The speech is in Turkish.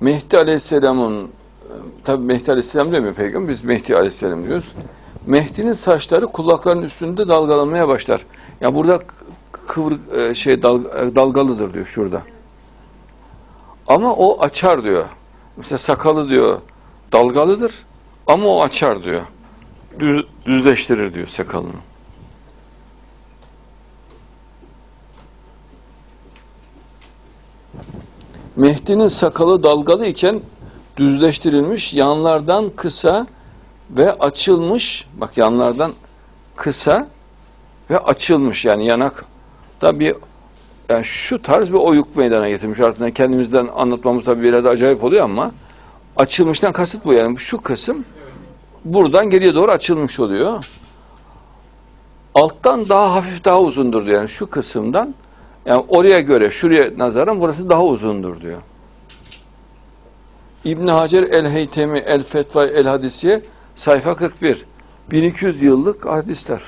Mehdi Aleyhisselam'ın tabi Mehdi Aleyhisselam demiyor peygamber biz Mehdi Aleyhisselam diyoruz. Mehdi'nin saçları kulaklarının üstünde dalgalanmaya başlar. Ya burada kıvır e, şey dal- e, dalgalıdır diyor şurada. Ama o açar diyor. Mesela sakalı diyor dalgalıdır ama o açar diyor. Düz, düzleştirir diyor sakalını. Mehdi'nin sakalı dalgalı iken düzleştirilmiş, yanlardan kısa ve açılmış, bak yanlardan kısa ve açılmış yani yanak da bir yani şu tarz bir oyuk meydana getirmiş. Artık kendimizden anlatmamız tabii biraz acayip oluyor ama açılmıştan kasıt bu yani şu kısım buradan geriye doğru açılmış oluyor. Alttan daha hafif daha uzundur. Yani şu kısımdan yani oraya göre şuraya nazaran burası daha uzundur diyor. İbn Hacer el-Heytemi el-Fetva el-Hadisiye sayfa 41. 1200 yıllık hadisler.